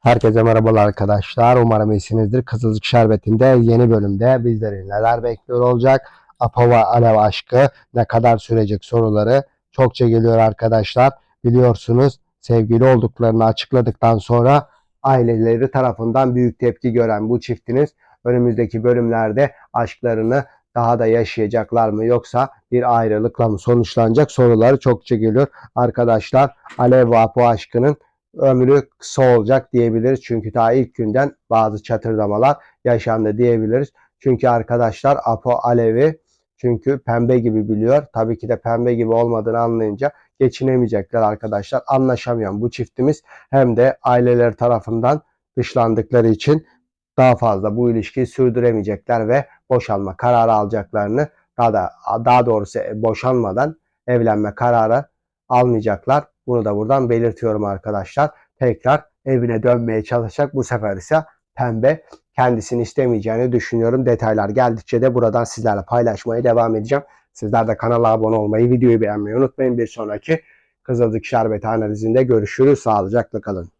Herkese merhabalar arkadaşlar. Umarım iyisinizdir. Kızılcık Şerbeti'nde yeni bölümde bizleri neler bekliyor olacak? Apo ve Alev aşkı ne kadar sürecek soruları çokça geliyor arkadaşlar. Biliyorsunuz sevgili olduklarını açıkladıktan sonra aileleri tarafından büyük tepki gören bu çiftiniz önümüzdeki bölümlerde aşklarını daha da yaşayacaklar mı yoksa bir ayrılıkla mı sonuçlanacak soruları çokça geliyor. Arkadaşlar Alev ve Apo aşkının ömrü kısa olacak diyebiliriz. Çünkü daha ilk günden bazı çatırdamalar yaşandı diyebiliriz. Çünkü arkadaşlar Apo Alev'i çünkü pembe gibi biliyor. Tabii ki de pembe gibi olmadığını anlayınca geçinemeyecekler arkadaşlar. Anlaşamayan bu çiftimiz hem de aileleri tarafından dışlandıkları için daha fazla bu ilişkiyi sürdüremeyecekler ve boşanma kararı alacaklarını daha da daha doğrusu boşanmadan evlenme kararı almayacaklar. Bunu da buradan belirtiyorum arkadaşlar. Tekrar evine dönmeye çalışacak. Bu sefer ise pembe kendisini istemeyeceğini düşünüyorum. Detaylar geldikçe de buradan sizlerle paylaşmaya devam edeceğim. Sizler de kanala abone olmayı, videoyu beğenmeyi unutmayın. Bir sonraki Kızılcık Şerbeti analizinde görüşürüz. Sağlıcakla kalın.